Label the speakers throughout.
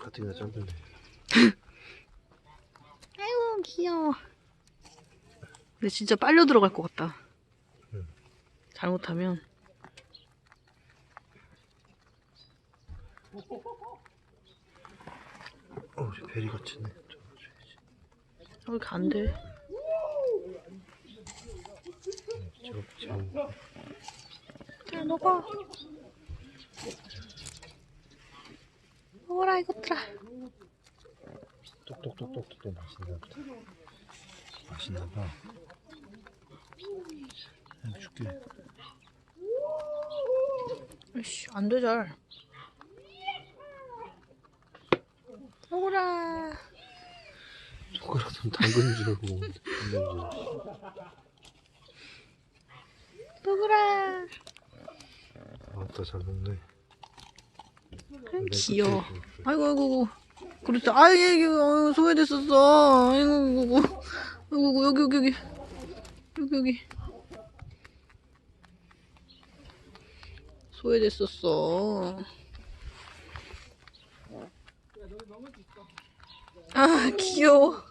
Speaker 1: 가뜩이나 짧은데.
Speaker 2: 아이고 귀여워. 근데 진짜 빨려 들어갈 것 같다.
Speaker 1: 응.
Speaker 2: 잘못하면.
Speaker 1: 어, 저 베리 거치네.
Speaker 2: 어, 이렇게 안 돼.
Speaker 1: 저, 저,
Speaker 2: 자, 먹어. 먹어라, 이것들아.
Speaker 1: 똑똑똑똑똑 맛있나 보다. 맛있나 봐. 그냥 줄게.
Speaker 2: 으이씨, 안 돼, 잘. 먹어라.
Speaker 1: 손가락 좀 담근 줄 알고
Speaker 2: 먹어라.
Speaker 1: 아따 잘 먹네.
Speaker 2: 아이, 귀여워. 아이고, 아이고, 아이고. 그렇다. 아이, 이게, 어, 소외됐었어. 아이고, 아이고, 아이고. 아이고, 여기, 여기, 여기. 여기, 여기. 소외됐었어. 아, 귀여워.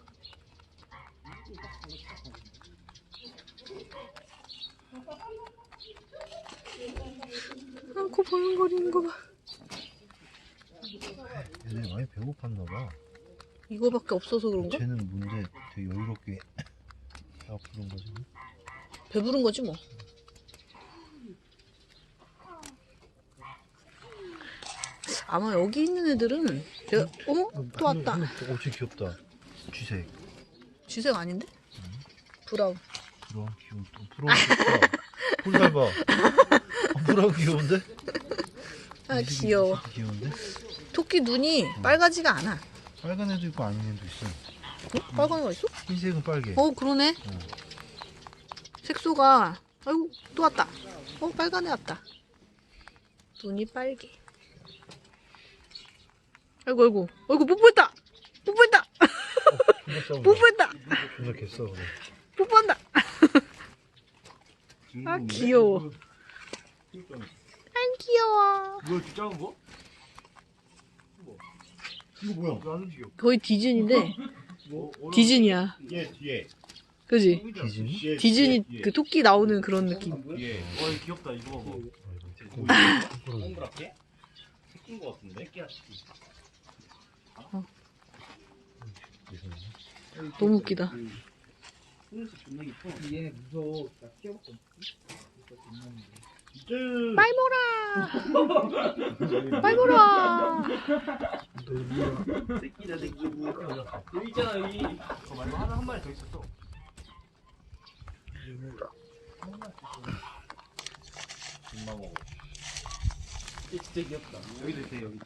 Speaker 2: 안고 벌렁거리는 거 봐.
Speaker 1: 얘네 많이 배고팠나 봐.
Speaker 2: 이거밖에 없어서 그런가?
Speaker 1: 쟤는 뭔데 되게 여유롭게 다 부른 거지.
Speaker 2: 배부른 거지 뭐. 아마 여기 있는 애들은 제가 어머 또 왔다.
Speaker 1: 어, 진짜 귀엽다. 쥐색.
Speaker 2: 쥐색 아닌데? 브라운.
Speaker 1: 브라운 귀여워. 또 브라운 귀엽다. 폴살 봐. 어, 브라운 귀여운데?
Speaker 2: 아 귀여워.
Speaker 1: 귀여운데?
Speaker 2: 토끼 눈이 빨가지가 않아.
Speaker 1: 빨간 애도 있고 아닌 애도 있어.
Speaker 2: 어? 빨간 애가 있어?
Speaker 1: 흰색은 빨개.
Speaker 2: 어 그러네.
Speaker 1: 응.
Speaker 2: 색소가 아이고 또 왔다. 어 빨간 애 왔다. 눈이 빨개. 아이고 아이고 아이고 뽀뽀했다. 뽀뽀했다.
Speaker 1: 싸운다.
Speaker 2: 뽀뽀했다.
Speaker 1: 존나 개싸 그래.
Speaker 2: 뽀뽀한다. 아 귀여워. 안 귀여워.
Speaker 3: 이거 이렇게 작은 거? 이거 뭐야? 왜안 움직여?
Speaker 2: 거의 디즈니인데
Speaker 3: 뭐?
Speaker 2: 디즈니야.
Speaker 3: 얘 뒤에.
Speaker 2: 그지?
Speaker 1: 디즈니?
Speaker 3: 얘
Speaker 2: 디즈니
Speaker 3: 뒤에,
Speaker 2: 그 토끼 나오는 그런 느낌.
Speaker 3: 뒤에. 와 이거 귀엽다 이거 봐봐.
Speaker 1: 어,
Speaker 3: 동그랗게? 새낀 거 같은데? 새끼야 새끼.
Speaker 2: 너무 웃기다.
Speaker 4: 얘 무서워. 나 키워봤거든.
Speaker 2: 빨모라. 빨모라.
Speaker 3: 새끼다 새끼. 여기 있잖아 여기. 저 말고 하나 한 마리 더 있었어. 엄마 먹어. 진짜 귀엽다. 여기도 있잖아. 여기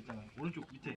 Speaker 3: 있잖아. 오른쪽 밑에.